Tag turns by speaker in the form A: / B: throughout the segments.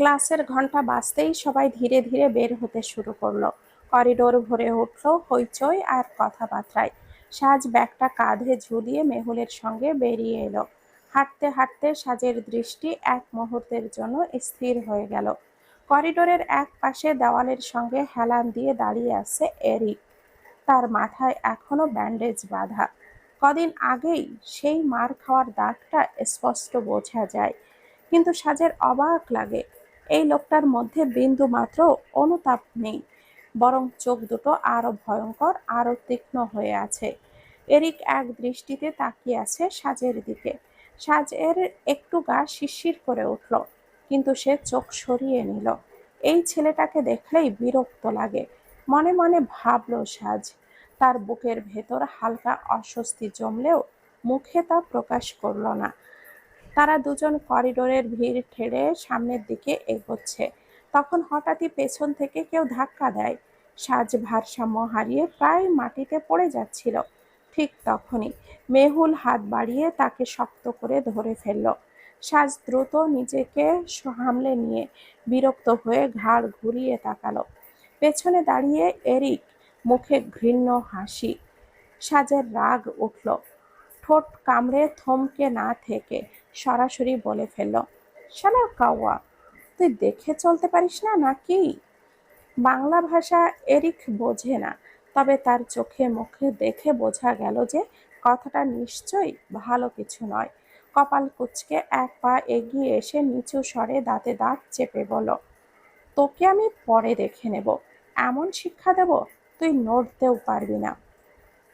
A: ক্লাসের ঘণ্টা বাজতেই সবাই ধীরে ধীরে বের হতে শুরু করল। করিডোর ভরে উঠল হইচই আর কথাবার্তায়। সাজ ব্যাগটা কাঁধে ঝুলিয়ে মেহুলের সঙ্গে বেরিয়ে এলো। হাঁটতে হাঁটতে সাজের দৃষ্টি এক মুহূর্তের জন্য স্থির হয়ে গেল। করিডোরের এক পাশে দেওয়ালের সঙ্গে হেলান দিয়ে দাঁড়িয়ে আছে এরিক। তার মাথায় এখনও ব্যান্ডেজ বাঁধা। কদিন আগেই সেই মার খাওয়ার দাগটা স্পষ্ট বোঝা যায়। কিন্তু সাজের অবাক লাগে। এই লোকটার মধ্যে বিন্দু মাত্র অনুতাপ নেই। বরং চোখ দুটো আরও ভয়ঙ্কর, আরও তীক্ষ্ণ হয়ে আছে। এরিক এক দৃষ্টিতে তাকিয়ে আছে সাজের দিকে। সাজের একটু গা শিরশির করে উঠল, কিন্তু সে চোখ সরিয়ে নিল। এই ছেলেটাকে দেখলেই বিরক্ত লাগে। মনে মনে ভাবল সাজ, তার বুকের ভেতর হালকা অস্বস্তি জমলেও মুখে তা প্রকাশ করল না। তারা দুজন করিডোরের ভিড় ঠেলে সামনের দিকে এগোচ্ছে। তখন হঠাৎই পেছন থেকে কেউ ধাক্কা দেয়। সাজ ভারসাম্য হারিয়ে প্রায় মাটিতে পড়ে যাচ্ছিল। ঠিক তখনই মেহুল হাত বাড়িয়ে তাকে শক্ত করে ধরে ফেলল। সাজ দ্রুত নিজেকে সামলে নিয়ে বিরক্ত হয়ে ঘাড় ঘুরিয়ে তাকালো। পেছনে দাঁড়িয়ে এরিক মুখে ঘৃণ্য হাসি। সাজের রাগ উঠল। ঠোঁট কামড়ে থমকে না থেকে সরাসরি বলে ফেলল, শালা কাওয়া, তুই দেখে চলতে পারিস না নাকি? বাংলা ভাষা এরিক বোঝে না, তবে তার চোখে মুখে দেখে বোঝা গেল যে কথাটা নিশ্চয়ই ভালো কিছু নয়। কপাল কুচকে এক পা এগিয়ে এসে নিচু স্বরে দাঁতে দাঁত চেপে বলল, তোকে আমি পরে দেখে নেব। এমন শিক্ষা দেব তুই নড়তেও পারবি না।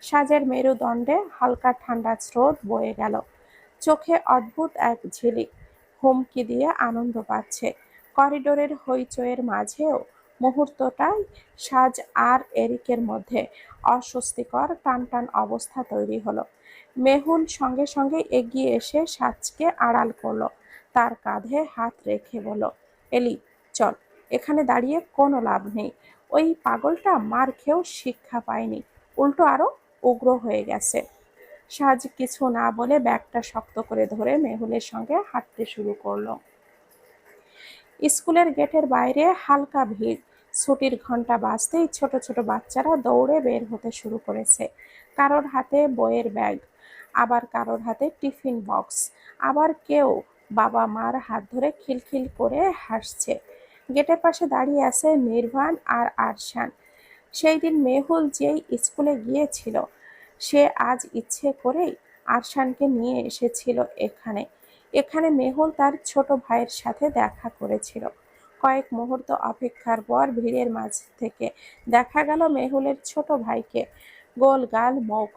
A: সাজের মেরুদণ্ডে হালকা ঠান্ডা স্রোত বয়ে গেল। চোখে অদ্ভুত এক ঝিলিক হুমকি দিয়ে আনন্দ পাচ্ছে। করিডোরের হইচইয়ের মাঝেও মুহূর্তটাই সাজ আর এরিকের মধ্যে অস্বস্তিকর টান টান অবস্থা তৈরি হলো। মেহুল সঙ্গে সঙ্গে এগিয়ে এসে সাজকে আড়াল করল, তার কাঁধে হাত রেখে বলল, এলি, চল, এখানে দাঁড়িয়ে কোনো লাভ নেই। ওই পাগলটা মার খেয়েও শিক্ষা পায়নি। উল্টো আরও উগ্র হয়ে গেছে। সাজ কিছু না বলে ব্যাগটা শক্ত করে ধরে মেহুলের সঙ্গে হাঁটতে শুরু করল। স্কুলের গেটের বাইরে হালকা ভিড়। ছুটির ঘণ্টা বাজতেই ছোট ছোট বাচ্চারা দৌড়ে বের হতে শুরু করেছে। কারোর হাতে বইয়ের ব্যাগ, আবার কারোর হাতে টিফিন বক্স, আবার কেউ বাবা মার হাত ধরে খিলখিল করে হাসছে। গেটের পাশে দাঁড়িয়ে আছে নির্বাণ আর আরশান। সেই দিন মেহুল যেই স্কুলে গিয়েছিল সে আজ ইচ্ছে করেই আরশানকে নিয়ে এসেছিল এখানে। এখানে মেহুল তার ছোট ভাইয়ের সাথে দেখা করেছিল। কয়েক মুহূর্ত অপেক্ষার পর ভিড়ের মাঝ থেকে দেখা গেল মেহুলের ছোট ভাইকে। গোল গাল, মুখ,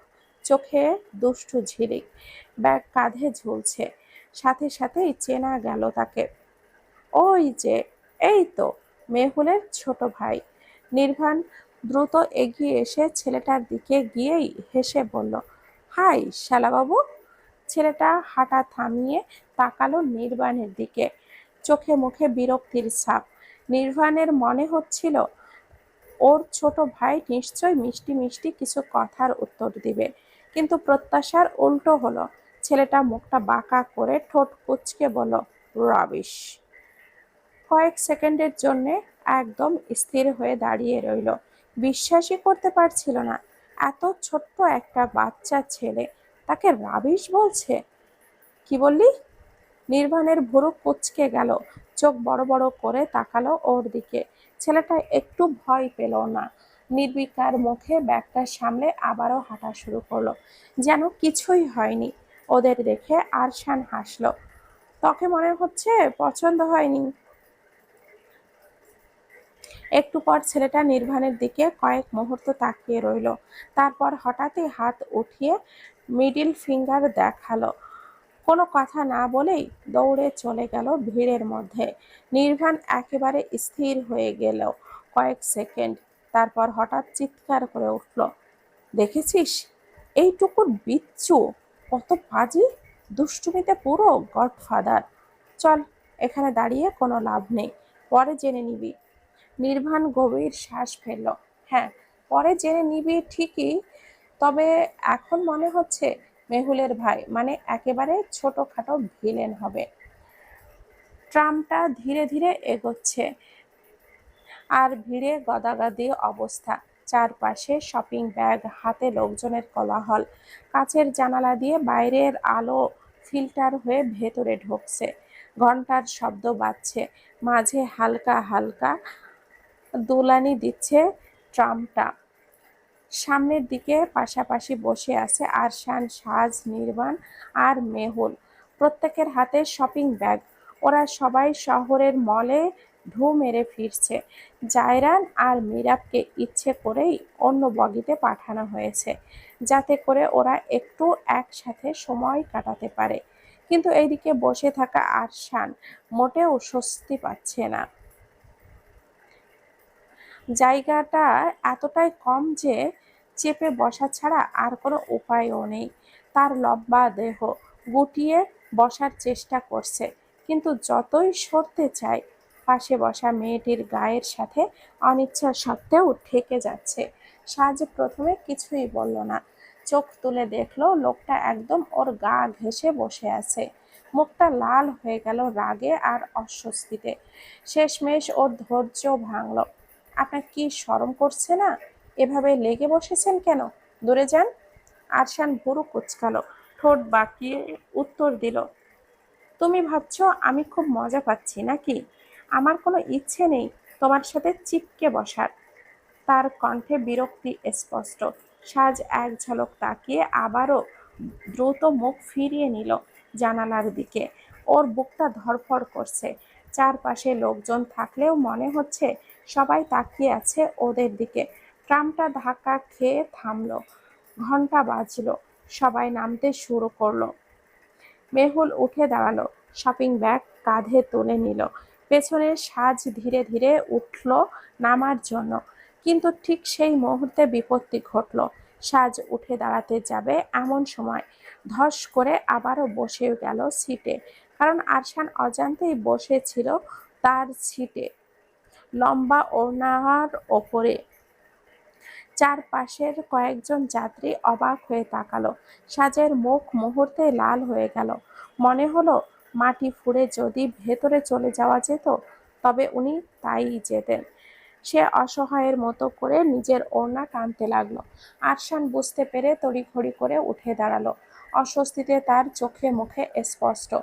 A: চোখে দুষ্টু ঝিলিক, ব্যাগ কাঁধে ঝুলছে। সাথে সাথেই চেনা গেল তাকে। ওই যে, এই তো, মেহুলের ছোট ভাই। নির্বাণ দ্রুত এগিয়ে এসে ছেলেটার দিকে গিয়েই হেসে বলল, হাই, শালাবাবু। ছেলেটা হাঁটা থামিয়ে তাকালো নির্বাণের দিকে। চোখে মুখে বিরক্তির ছাপ। নির্বাণের মনে হচ্ছিল, ওর ছোট ভাই নিশ্চয় মিষ্টি মিষ্টি কিছু কথার উত্তর দিবে। কিন্তু প্রত্যাশার উল্টো হলো, ছেলেটা মুখটা বাঁকা করে ঠোঁট কুচকে বলল, রাবিশ। কয়েক সেকেন্ডের জন্যে একদম স্থির হয়ে দাঁড়িয়ে রইল। বিশ্বাসই করতে পারছিল না। এত ছোট্ট একটা বাচ্চা ছেলে, তাকে রাবিশ বলছে? কি বললি? নির্বাণের ভুরু কুচকে গেল, চোখ বড় বড় করে তাকালো ওর দিকে। ছেলেটা একটু ভয় পেল না। নির্বিকার মুখে ব্যাগটা সামলে আবারও হাঁটা শুরু করল। যেন কিছুই হয়নি। ওদের দেখে আরশান হাসলো। তোকে মনে হচ্ছে পছন্দ হয়নি। একটু পর ছেলেটা নির্বাণের দিকে কয়েক মুহূর্ত তাকিয়ে রইল। তারপর হঠাৎই হাত উঠিয়ে মিডিল ফিঙ্গার দেখাল। কোনো কথা না বলেই দৌড়ে চলে গেল ভিড়ের মধ্যে। নির্বাণ একেবারে স্থির হয়ে গেল কয়েক সেকেন্ড। তারপর হঠাৎ চিৎকার করে উঠল, দেখেছিস? এইটুকুর বিচ্ছু, কত পাজি দুষ্টুমিতে পুরো গডফাদার। চল, এখানে দাঁড়িয়ে কোনো লাভ নেই, পরে জেনে নিবি। নির্বাণ গভীর শ্বাস ফেলল। হ্যাঁ পরে জেনে নিবি ঠিকই, তবে এখন মনে হচ্ছে মেহুলের ভাই মানে একেবারে ছোটোখাটো ভিলেন হবে। ট্রামটা ধীরে ধীরে এগোচ্ছে। আর ভিড়ে গদাগাদি অবস্থা। চারপাশে শপিং ব্যাগ, হাতে লোকজনের কোলাহল। কাছের জানালা দিয়ে বাইরের আলো ফিল্টার হয়ে ভেতরে ঢুকছে। ঘণ্টার শব্দ বাজছে। মাঝে হালকা হালকা দোলানি দিচ্ছে ট্রামটা সামনের দিকে পাশাপাশি বসে আছে আরশান, সাজ, নির্বাণ আর মেহুল। প্রত্যেকের হাতে শপিং ব্যাগ। ওরা সবাই শহরের মলে ঢু মেরে ফিরছে। জায়রান আর মিরাবকে ইচ্ছে করেই অন্য বগিতে পাঠানো হয়েছে, যাতে করে ওরা একটু একসাথে সময় কাটাতে পারে। কিন্তু এইদিকে বসে থাকা আরশান মোটেও স্বস্তি পাচ্ছে না। জায়গাটা এতটাই কম যে চেপে বসা ছাড়া আর কোনো উপায়ও নেই। তার লম্বা দেহ গুটিয়ে বসার চেষ্টা করছে, কিন্তু যতই সরতে চায়, পাশে বসা মেয়েটির গায়ের সাথে অনিচ্ছা সত্ত্বেও ঠেকে যাচ্ছে। সাজ প্রথমে কিছুই বলল না। চোখ তুলে দেখল লোকটা একদম ওর গা ঘেঁষে বসে আছে। মুখটা লাল হয়ে গেল রাগে আর অস্বস্তিতে। শেষমেশ ওর ধৈর্য ভাঙল। আপনার কি শরম করছে না? এভাবে লেগে বসেছেন কেন? দূরে যান। আরশান ভুরু কুচকালো, ঠোঁট বাঁকিয়ে উত্তর দিল, তুমি ভাবছ আমি খুব মজা পাচ্ছি নাকি? আমার কোনো ইচ্ছে নেই তোমার সাথে চিপকে বসার। তার কণ্ঠে বিরক্তি স্পষ্ট। সাজ এক ঝলক তাকিয়ে আবারও দ্রুত মুখ ফিরিয়ে নিল জানালার দিকে। ওর বুকটা ধরফর করছে। চারপাশে লোকজন থাকলেও মনে হচ্ছে সবাই তাকিয়ে আছে ওদের দিকে। ট্রামটা ধাক্কা খেয়ে থামলো। ঘণ্টা বাজলো। সবাই নামতে শুরু করল। মেহুল উঠে দাঁড়াল। শপিং ব্যাগ কাঁধে তুলে নিল। পেছনের সাজ ধীরে ধীরে উঠল নামার জন্য। কিন্তু ঠিক সেই মুহূর্তে বিপত্তি ঘটল। সাজ উঠে দাঁড়াতে যাবে এমন সময়। ধস করে আবারও বসে গেল সিটে। কারণ আরশান অজান্তেই বসেছিল তার সিটে। লম্বা ওড়নার ওপরে। চারপাশের কয়েকজন যাত্রী অবাক হয়ে তাকালো। সাজের মুখ মুহূর্তে লাল হয়ে গেল। মনে হলো মাটি ফুঁড়ে যদি ভেতরে চলে যাওয়া যেত, তবে উনি তাই যেতেন। সে অসহায়ের মতো করে নিজের ওড়না টানতে লাগল। আরশান বুঝতে পেরে তড়িঘড়ি করে উঠে দাঁড়াল। অস্বস্তিতে তার চোখে মুখে স্পষ্ট।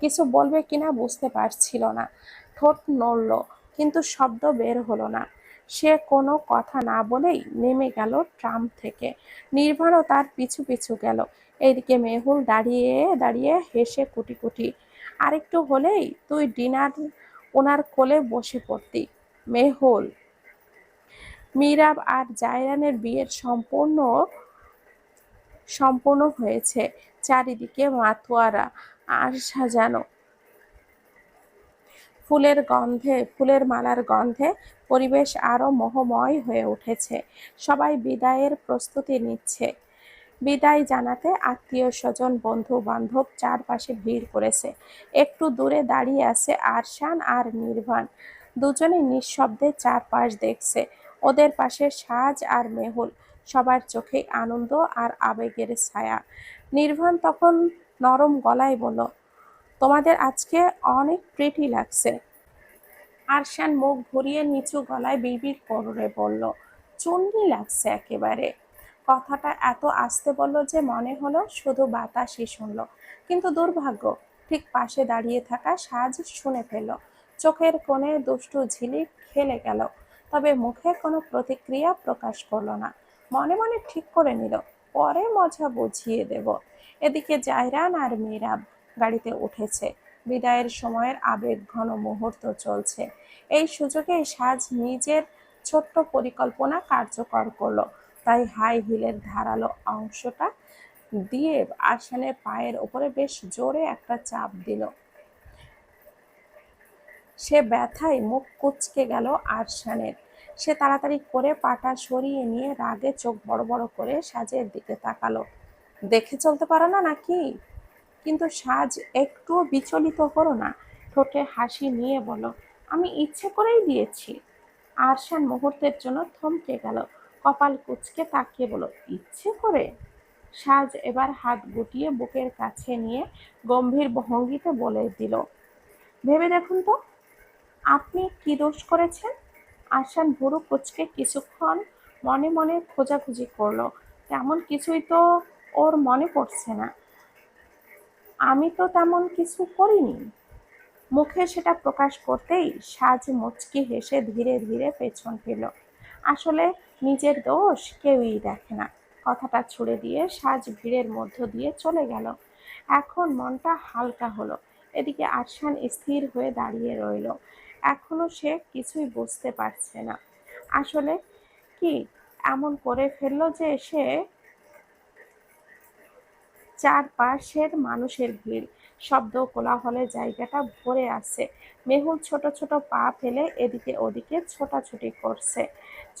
A: কিছু বলবে কিনা বুঝতে পারছিল না। ঠোঁট নড়ল। কিন্তু শব্দ বের হলো না। সে কোনো কথা না বলেই নেমে গেল ট্রাম থেকে। নির্ভরও তার পিছু পিছু গেল। এইদিকে মেহুল দাঁড়িয়ে দাঁড়িয়ে হেসে কুটি কুটি আরেকটু হলেই তুই ডিনার ওনার কোলে বসে পড়তি। মেহুল, মিরাব আর জায়রানের বিয়ের সম্পূর্ণ সম্পূর্ণ হয়েছে। চারিদিকে মাতোয়ারা আর সাজানো ফুলের গন্ধে, ফুলের মালার গন্ধে পরিবেশ আরও মোহময় হয়ে উঠেছে। সবাই বিদায়ের প্রস্তুতি নিচ্ছে। বিদায় জানাতে আত্মীয়, স্বজন বন্ধু বান্ধব চারপাশে ভিড় করেছে। একটু দূরে দাঁড়িয়ে আছে আরশান আর নির্বাণ দুজনে নিঃশব্দে চারপাশ দেখছে। ওদের পাশে সাজ আর মেহুল। সবার চোখে আনন্দ আর আবেগের ছায়া। নির্বাণ তখন নরম গলায় বলল তোমাদের আজকে অনেক প্রিটি লাগছে। আরশান মুখ ঘুরিয়ে নিচু গলায় বিড়বিড় করে বলল, চুন্নি লাগছে একেবারে। কথাটা এত আস্তে বলল যে মনে হলো শুধু বাতাসই শুনলো। কিন্তু দুর্ভাগ্য, ঠিক পাশে দাঁড়িয়ে থাকা সাজ শুনে ফেলল। চোখের কোণে দুষ্টু ঝিলিক খেলে গেল, তবে মুখে কোনো প্রতিক্রিয়া প্রকাশ করল না। মনে মনে ঠিক করে নিল, পরে মজা বুঝিয়ে দেব। এদিকে জায়রান আর মিরাব গাড়িতে উঠেছে। বিদায়ের সময়ের আবেগ ঘন মুহূর্ত চলছে। এই সুযোগে সাজ নিজের ছোট্ট পরিকল্পনা কার্যকর করল। তাই হাই হিলের ধারালো অংশটা দিয়ে আরশানের পায়ের ওপরে বেশ জোরে একটা চাপ দিল। সে ব্যথায় মুখ কুচকে গেল আরশানের। সে তাড়াতাড়ি করে পাটা সরিয়ে নিয়ে রাগে চোখ বড় বড় করে সাজের দিকে তাকালো। দেখে চলতে পারো না নাকি? কিন্তু সাজ একটুও বিচলিত করো না। ঠোঁটে হাসি নিয়ে বলো, আমি ইচ্ছে করেই দিয়েছি। আরশান মুহূর্তের জন্য থমকে গেল, কপাল কুচকে তাকিয়ে বলো, ইচ্ছে করে? সাজ এবার হাত গুটিয়ে বুকের কাছে নিয়ে গম্ভীর ভঙ্গিতে বলে দিল, ভেবে দেখুন তো, আপনি কি দোষ করেছেন? আশান ভুরু কুচকে কিছুক্ষণ মনে মনে খোঁজাখুঁজি করল, তেমন কিছুই তো ওর মনে পড়ছে না। আমি তো তেমন কিছু করিনি। মুখে সেটা প্রকাশ করতেই সাজ মুচকি হেসে ধীরে ধীরে পেছন পেল আসলে নিজের দোষ কেউই দেখে না। কথাটা ছুড়ে দিয়ে সাজ ভিড়ের মধ্য দিয়ে চলে গেল। এখন মনটা হালকা হলো। এদিকে আরশান স্থির হয়ে দাঁড়িয়ে রইল। এখনও সে কিছুই বুঝতে পারছে না। আসলে কি এমন করে ফেলল যে সে চারপাশের মানুষের ভিড়। শব্দ কোলাহলে জায়গাটা ভরে আছে। মেহুল ছোট ছোট পা ফেলে এদিকে ওদিকে ছোটাছুটি করছে।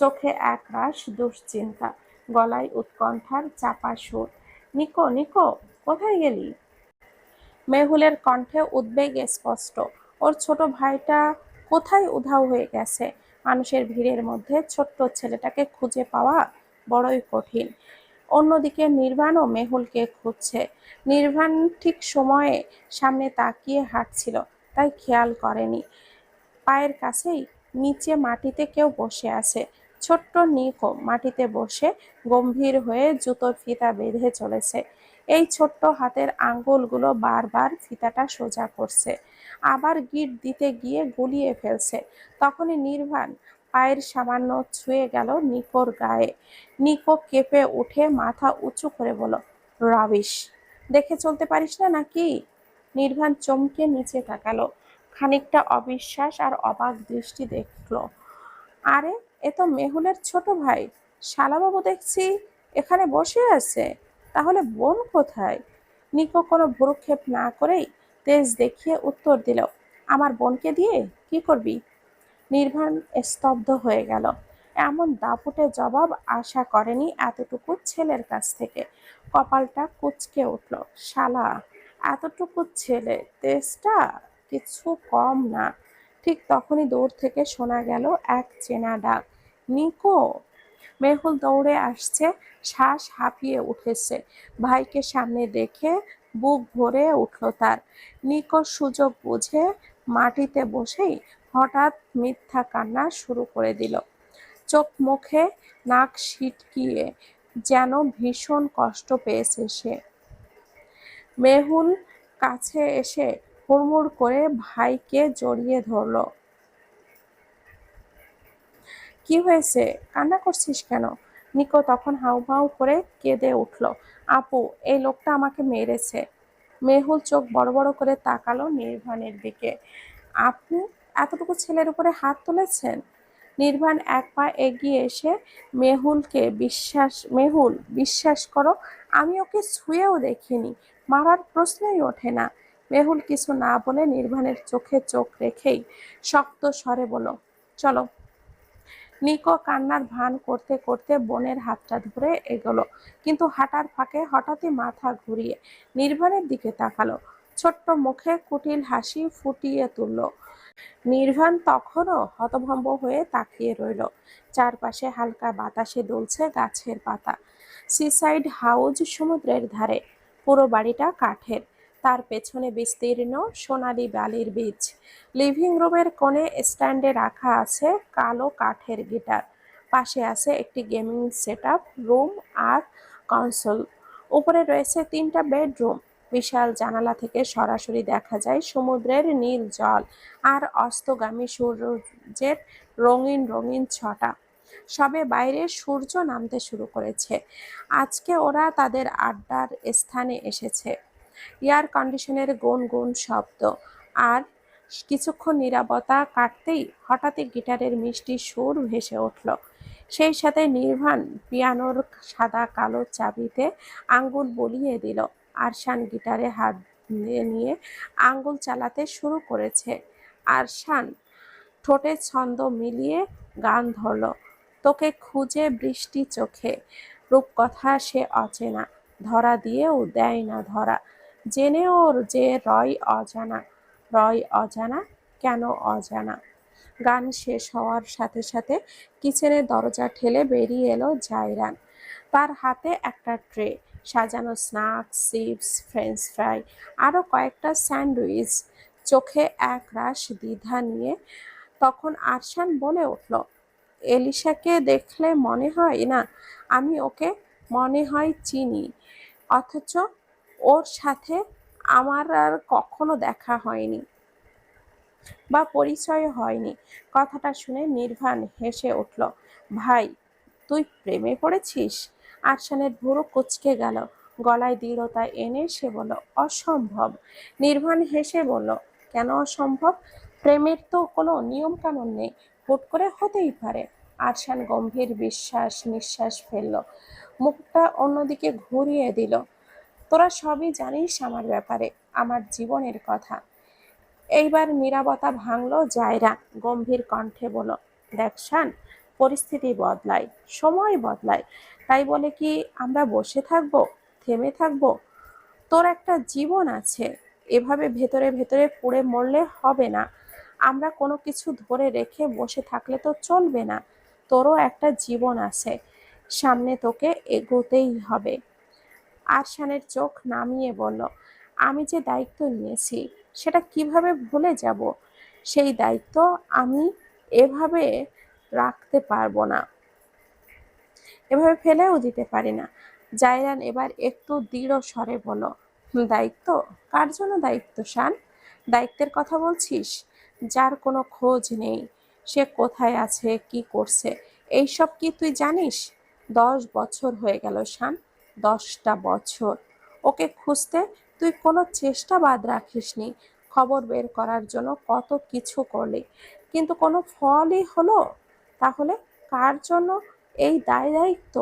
A: চোখে একরাশ দুশ্চিন্তা, গলায় উৎকণ্ঠার চাপা সুর। নিকো নিকো, কোথায় গেলি? মেহুলের কণ্ঠে উদ্বেগ স্পষ্ট। ওর ছোট ভাইটা কোথায় উধাও হয়ে গেছে? মানুষের ভিড়ের মধ্যে ছোট্ট ছেলেটাকে খুঁজে পাওয়া বড়ই কঠিন। অন্যদিকে নির্বাণও মেহুলকে খুঁজছে। নির্বাণ ঠিক সময়ে সামনে তাকিয়ে হাঁটছিল, তাই খেয়াল করেনি। পায়ের কাছেই নিচে মাটিতে কেউ বসে আছে। ছোট্ট নিকো মাটিতে বসে গম্ভীর হয়ে জুতোর ফিতা বেঁধে চলেছে। এই ছোট্ট হাতের আঙ্গুলগুলো বারবার ফিতাটা সোজা করছে। আবার গিট দিতে গিয়ে গুলিয়ে ফেলছে। তখনই নির্বাণ পায়ের সামান্য ছুঁয়ে গেল নিকোর গায়ে। নিকো কেঁপে উঠে মাথা উঁচু করে বলল, রাবিশ, দেখে চলতে পারিস না নাকি? নির্বাণ চমকে নিচে তাকালো। খানিকটা অবিশ্বাস আর অবাক দৃষ্টি দেখল। আরে, এ তো মেহুলের ছোট ভাই। শালাবাবু দেখছি এখানে বসে আছে। তাহলে বোন কোথায়? নিকো কোনো ভুরুক্ষেপ না করেই তেজ দেখিয়ে উত্তর দিল, আমার বোনকে দিয়ে? কি করবি? নির্বাণ স্তব্ধ হয়ে গেল। এমন দাপুটে জবাব আশা করেনি এতটুকু ছেলের কাছ থেকে। কপালটা কুচকে উঠল, শালা, এতটুকু ছেলে, তেজটা কিছু কম না। ঠিক তখনই দৌড় থেকে শোনা গেল এক চেনা ডাক, নিকো! মেহুল দৌড়ে আসছে, শ্বাস হাঁপিয়ে উঠেছে। ভাইকে সামনে দেখে বুক ভরে উঠল তার। নিকো সুযোগ বুঝে মাটিতে বসেই হঠাৎ মিথ্যা কান্না শুরু করে দিল। চোখ মুখে নাক সিটকিয়ে যেন ভীষণ কষ্ট পেয়েছে সে। মেহুল কাছে এসে হুড়মুড় করে ভাইকে জড়িয়ে ধরল। কি হয়েছে? কান্না করছিস কেন? নিকো তখন হাউমাউ করে কেঁদে উঠল। আপু, এই লোকটা আমাকে মেরেছে। মেহুল চোখ বড় বড় করে তাকালো নির্বাণের দিকে। আপনি এতটুকু ছেলের উপরে হাত তুলেছেন? নির্বাণ এক পা এগিয়ে এসে মেহুলকে বিশ্বাস, মেহুল, বিশ্বাস করো, আমি ওকে ছুঁয়েও দেখিনি। মারার প্রশ্নই ওঠে না। মেহুল কিছু না বলে নির্বাণের চোখে চোখ রেখেই শক্ত স্বরে বলো চলো। নিকো কান্নার ভান করতে করতে বোনের হাতটা ধরে এগোলো, কিন্তু হাঁটার ফাঁকে হঠাৎই মাথা ঘুরিয়ে নির্বাণের দিকে তাকালো। ছোট্ট মুখে কুটিল হাসি ফুটিয়ে তুলল। নির্বাণ তখনও হতভম্ব হয়ে তাকিয়ে রইল। চারপাশে হালকা বাতাসে দুলছে গাছের পাতা। সিসাইড হাউজ সমুদ্রের ধারে। পুরো বাড়িটা কাঠের। তার পেছনে বিস্তীর্ণ সোনালি বালির বীজ। লিভিং রুমের কোণে স্ট্যান্ডে রাখা আছে কালো কাঠের গিটার। পাশে আছে একটি গেমিং সেট রুম আর কনসোল। উপরে রয়েছে তিনটা বেডরুম। বিশাল জানালা থেকে সরাসরি দেখা যায় সমুদ্রের নীল জল আর অস্তগামী সূর্যের রঙিন রঙিন ছটা। সবে বাইরে সূর্য নামতে শুরু করেছে। আজকে ওরা তাদের আড্ডার স্থানে এসেছে। এয়ার কন্ডিশনের গুন গুন শব্দ আর কিছুক্ষণ নীরবতা কাটতেই হঠাৎই গিটারের মিষ্টি সুর ভেসে উঠল। সেই সাথে নির্বাণ পিয়ানোর সাদা কালো চাবিতে আঙ্গুল বলিয়ে দিল। আরশান গিটারে হাত নিয়ে আঙ্গুল চালাতে শুরু করেছে। আরশান ঠোঁটে ছন্দ মিলিয়ে গান ধরল। তোকে খুঁজে বৃষ্টি চোখে, রূপকথা সে অচেনা। ধরা দিয়েও দেয় না ধরা। জেনে ওর যে রয় অজানা। রয় অজানা? কেন অজানা? গান শেষ হওয়ার সাথে সাথে কিচেনের দরজা ঠেলে বেরিয়ে এলো জায়রান। তার হাতে একটা ট্রে। সাজানো স্ন্যাক্স চিপস ফ্রেঞ্চ ফ্রাই আরও কয়েকটা স্যান্ডউইচ। চোখে এক রাশ দ্বিধা নিয়ে তখন আরশান বলে উঠল, এলিশাকে দেখলে মনে হয় না আমি ওকে মনে হয় চিনি, অথচ ওর সাথে আমার আর কখনো দেখা হয়নি বা পরিচয় হয়নি। কথাটা শুনে নির্বাণ হেসে উঠল, ভাই, তুই প্রেমে পড়েছিস? আরশানের ভুরু কুচকে গেল। গলায় দৃঢ়তা এনে সে বলল, অসম্ভব। নির্বাণ হেসে বলল, কেন অসম্ভব? প্রেমের তো কোনো নিয়ম কানুন নেই। হুট করে হতেই পারে। আরশান গম্ভীর বিশ্বাস নিঃশ্বাস ফেলল। মুখটা অন্যদিকে ঘুরিয়ে দিল। তোরা সবই জানিস আমার ব্যাপারে, আমার জীবনের কথা। এইবার নীরবতা ভাঙল জায়রা। গম্ভীর কণ্ঠে বলো দেখ পরিস্থিতি বদলায়, সময় বদলায়। তাই বলে কি, আমরা বসে থাকব, থেমে থাকব? তোর একটা জীবন আছে। এভাবে ভেতরে ভেতরে পুড়ে মরলে হবে না। আমরা কোনো কিছু ধরে রেখে বসে থাকলে তো চলবে না। তোরও একটা জীবন আছে। সামনে তোকে এগোতেই হবে। আরশানের চোখ নামিয়ে বলল, আমি যে দায়িত্ব নিয়েছি, সেটা কীভাবে ভুলে যাব? সেই দায়িত্ব আমি এভাবে রাখতে পারব না। এভাবে ফেলেও দিতে পারি না। জায়রান এবার একটু দৃঢ় স্বরে বলল, দায়িত্ব? কার জন্য দায়িত্ব শান দায়িত্বের কথা বলছিস? যার কোনো খোঁজ নেই। সে কোথায় আছে? কি করছে? এইসব কি তুই জানিস? দশ বছর হয়ে গেল শান, দশটা বছর। ওকে খুঁজতে তুই কোনো চেষ্টা বাদ রাখিসনি। খবর বের করার জন্য কত কিছু করলি। কিন্তু কোনো ফলই হলো? তাহলে কার জন্য এই দায় দায়িত্ব।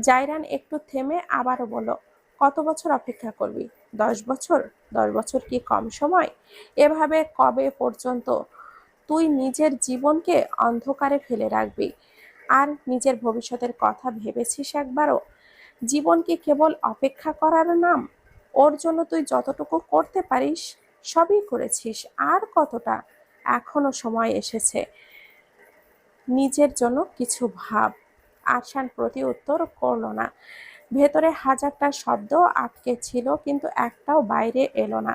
A: জাইরান একটু থেমে আবারও বলল, কত বছর অপেক্ষা করবি? দশ বছর? দশ বছর কি কম সময়? এভাবে কবে পর্যন্ত তুই নিজের জীবনকে অন্ধকারে ফেলে রাখবি? আর নিজের ভবিষ্যতের কথা ভেবেছিস একবারও? জীবন কি কেবল অপেক্ষা করার নাম? ওর জন্য তুই যতটুকু করতে পারিস, সবই করেছিস। আর কতটা? এখনও সময় এসেছে। নিজের জন্য কিছু ভাব। আরশান প্রতি উত্তর করল না। ভেতরে হাজারটা শব্দ আটকে ছিল, কিন্তু একটাও বাইরে এলো না।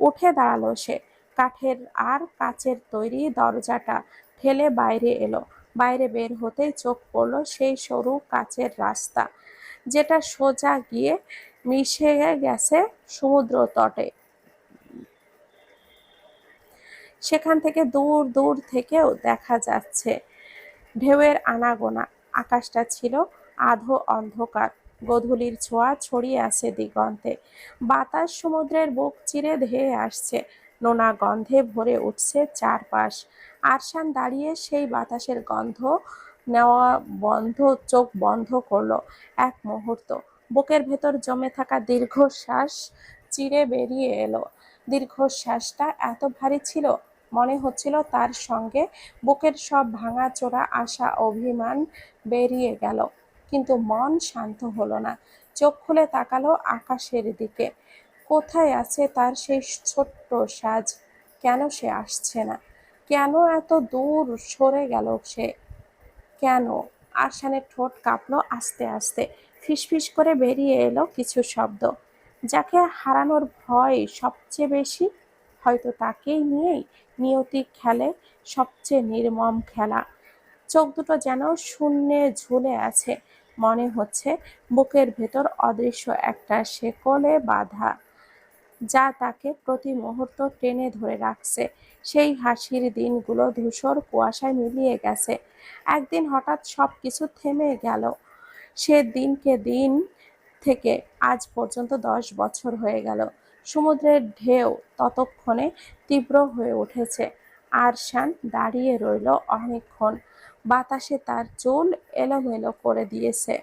A: উঠে দাঁড়াল সে। কাঠের আর কাচের তৈরি দরজাটা ঠেলে বাইরে এলো। বাইরে বের হতে চোখ পড়ল সেই সরু কাচের রাস্তা, যেটা সোজা গিয়ে মিশে গেছে সমুদ্র তটে। সেখান থেকে দূর দূর থেকেও দেখা যাচ্ছে ঢেউয়ের আনাগোনা, আকাশটা ছিল আধো অন্ধকার, গধূলির ছোঁয়া ছড়িয়ে আছে দিগন্তে। বাতাস সমুদ্রের বুক চিরে ধেয়ে আসছে, নোনা গন্ধে ভরে উঠছে চারপাশ। আরশান দাঁড়িয়ে সেই বাতাসের গন্ধ নেওয়া বন্ধ, চোখ বন্ধ করল এক মুহূর্ত। বুকের ভেতর জমে থাকা দীর্ঘশ্বাস চিরে বেরিয়ে এলো। দীর্ঘশ্বাসটা এত ভারী ছিল মনে হচ্ছিল তার সঙ্গে বুকের সব ভাঙাচোরা আশা, অভিমান বেরিয়ে গেল। কিন্তু মন শান্ত হলো না। চোখ খুলে তাকালো আকাশের দিকে। কোথায় আছে তার সেই ছোট্ট সাজ? কেন সে আসছে না? কেন এত দূর সরে গেল সে? কেন? আরশানের ঠোঁট কাঁপলো আস্তে আস্তে। ফিসফিস করে বেরিয়ে এলো কিছু শব্দ। যাকে হারানোর ভয় সবচেয়ে বেশি, হয়তো তাকেই নিয়েই নিয়তি খেলে সবচেয়ে নির্মম খেলা। চোখ দুটো যেন শূন্যে ঝুলে আছে। মনে হচ্ছে বুকের ভেতর অদৃশ্য একটা শেকলে বাঁধা। যা তাকে প্রতি মুহূর্ত টেনে ধরে রাখছে। সেই হাসির দিনগুলো ধূসর কুয়াশায় মিলিয়ে গেছে। একদিন হঠাৎ সব কিছু থেমে গেল। সে দিনকে দিন থেকে আজ পর্যন্ত দশ বছর হয়ে গেল। সমুদ্রের ঢেউ ততক্ষণে তীব্র হয়ে উঠেছে। আর শান দাঁড়িয়ে রইল অনেকক্ষণ। বাতাসে তার চুল এলোমেলো করে দিয়েছে।